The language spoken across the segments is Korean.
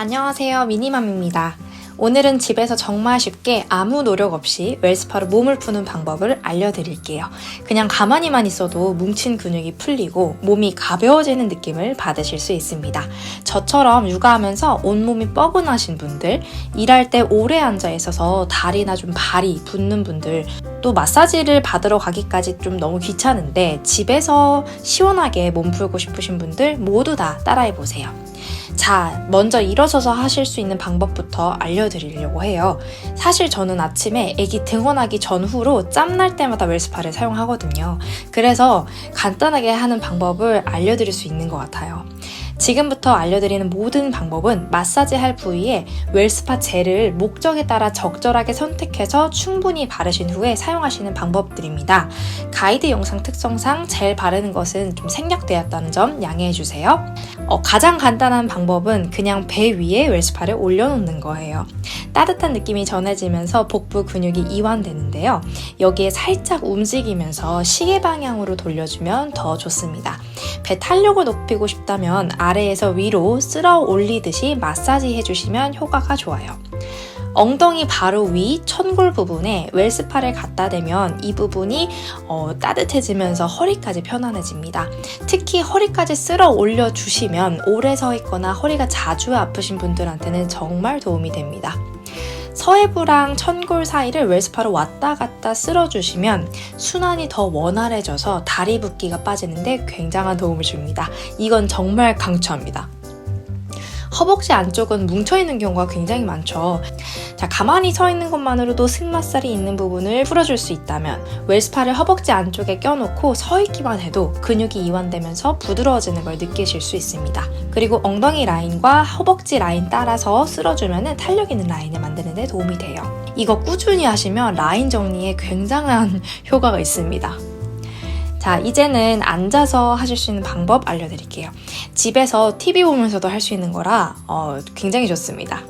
안녕하세요. 미니맘입니다. 오늘은 집에서 정말 쉽게 아무 노력 없이 웰스파로 몸을 푸는 방법을 알려드릴게요. 그냥 가만히만 있어도 뭉친 근육이 풀리고 몸이 가벼워지는 느낌을 받으실 수 있습니다. 저처럼 육아하면서 온몸이 뻐근하신 분들, 일할 때 오래 앉아 있어서 다리나 좀 발이 붓는 분들, 또 마사지를 받으러 가기까지 좀 너무 귀찮은데 집에서 시원하게 몸 풀고 싶으신 분들 모두 다 따라해 보세요. 자, 먼저 일어서서 하실 수 있는 방법부터 알려드리려고 해요. 사실 저는 아침에 아기 등원하기 전후로 짬날 때마다 웰스파를 사용하거든요. 그래서 간단하게 하는 방법을 알려드릴 수 있는 것 같아요. 지금부터 알려드리는 모든 방법은 마사지 할 부위에 웰스파 젤을 목적에 따라 적절하게 선택해서 충분히 바르신 후에 사용하시는 방법들입니다. 가이드 영상 특성상 젤 바르는 것은 좀 생략되었다는 점 양해해 주세요. 어, 가장 간단한 방법은 그냥 배 위에 웰스파를 올려놓는 거예요. 따뜻한 느낌이 전해지면서 복부 근육이 이완되는데요. 여기에 살짝 움직이면서 시계 방향으로 돌려주면 더 좋습니다. 배 탄력을 높이고 싶다면 아래에서 위로 쓸어 올리듯이 마사지 해주시면 효과가 좋아요. 엉덩이 바로 위 천골 부분에 웰스파를 갖다 대면 이 부분이 어, 따뜻해지면서 허리까지 편안해집니다. 특히 허리까지 쓸어 올려주시면 오래 서 있거나 허리가 자주 아프신 분들한테는 정말 도움이 됩니다. 서해부랑 천골 사이를 웰스파로 왔다 갔다 쓸어주시면 순환이 더 원활해져서 다리 붓기가 빠지는데 굉장한 도움을 줍니다. 이건 정말 강추합니다. 허벅지 안쪽은 뭉쳐있는 경우가 굉장히 많죠. 자, 가만히 서 있는 것만으로도 승마살이 있는 부분을 풀어줄 수 있다면 웰스파를 허벅지 안쪽에 껴놓고 서 있기만 해도 근육이 이완되면서 부드러워지는 걸 느끼실 수 있습니다. 그리고 엉덩이 라인과 허벅지 라인 따라서 쓸어주면 탄력 있는 라인을 만드는 데 도움이 돼요. 이거 꾸준히 하시면 라인 정리에 굉장한 효과가 있습니다. 자, 이제는 앉아서 하실 수 있는 방법 알려드릴게요. 집에서 TV 보면서도 할 수 있는 거라 어, 굉장히 좋습니다.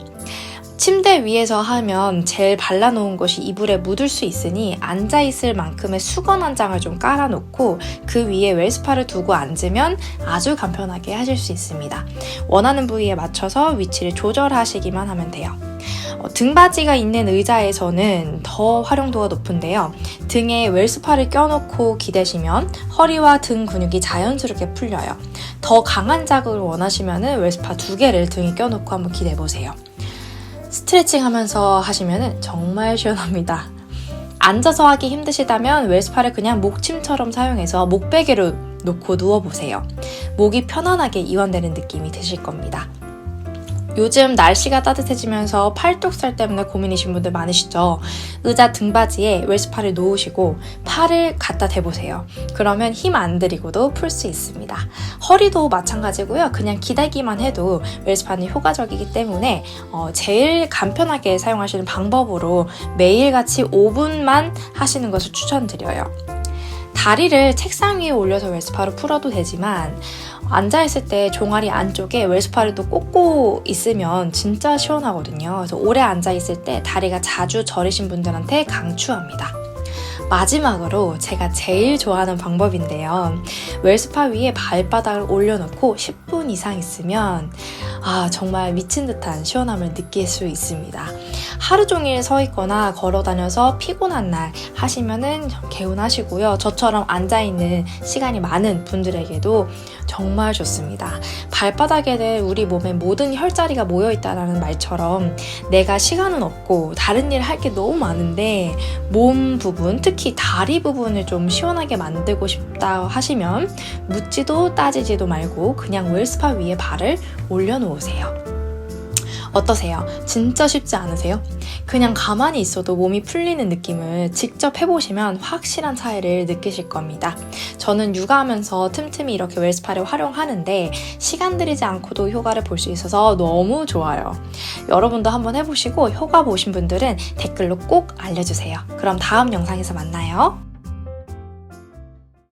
침대 위에서 하면 젤 발라놓은 것이 이불에 묻을 수 있으니 앉아있을 만큼의 수건 한 장을 좀 깔아놓고 그 위에 웰스파를 두고 앉으면 아주 간편하게 하실 수 있습니다. 원하는 부위에 맞춰서 위치를 조절하시기만 하면 돼요. 어, 등받이가 있는 의자에서는 더 활용도가 높은데요. 등에 웰스파를 껴놓고 기대시면 허리와 등 근육이 자연스럽게 풀려요. 더 강한 자극을 원하시면 웰스파 두 개를 등에 껴놓고 한번 기대보세요. 스트레칭 하면서 하시면 정말 시원합니다. 앉아서 하기 힘드시다면 웰스파를 그냥 목침처럼 사용해서 목베개로 놓고 누워보세요. 목이 편안하게 이완되는 느낌이 드실 겁니다. 요즘 날씨가 따뜻해지면서 팔뚝살 때문에 고민이신 분들 많으시죠? 의자 등받이에 웰스파를 놓으시고 팔을 갖다 대보세요. 그러면 힘 안 들이고도 풀 수 있습니다. 허리도 마찬가지고요. 그냥 기대기만 해도 웰스파는 효과적이기 때문에 어, 제일 간편하게 사용하시는 방법으로 매일같이 5분만 하시는 것을 추천드려요. 다리를 책상 위에 올려서 웰스파로 풀어도 되지만 앉아있을 때 종아리 안쪽에 웰스파를 또 꽂고 있으면 진짜 시원하거든요. 그래서 오래 앉아있을 때 다리가 자주 저리신 분들한테 강추합니다. 마지막으로 제가 제일 좋아하는 방법인데요. 웰스파 위에 발바닥을 올려놓고 10분 이상 있으면 아, 정말 미친 듯한 시원함을 느낄 수 있습니다. 하루 종일 서 있거나 걸어 다녀서 피곤한 날 하시면은 개운하시고요. 저처럼 앉아 있는 시간이 많은 분들에게도 정말 좋습니다. 발바닥에는 우리 몸의 모든 혈자리가 모여 있다라는 말처럼 내가 시간은 없고 다른 일 할 게 너무 많은데 몸 부분, 특히 다리 부분을 좀 시원하게 만들고 싶다 하시면 묻지도 따지지도 말고 그냥 웰스파 위에 발을 올려 놓으세요. 어떠세요? 진짜 쉽지 않으세요? 그냥 가만히 있어도 몸이 풀리는 느낌을 직접 해보시면 확실한 차이를 느끼실 겁니다. 저는 육아하면서 틈틈이 이렇게 웰스파를 활용하는데 시간 들이지 않고도 효과를 볼 수 있어서 너무 좋아요. 여러분도 한번 해보시고 효과 보신 분들은 댓글로 꼭 알려주세요. 그럼 다음 영상에서 만나요.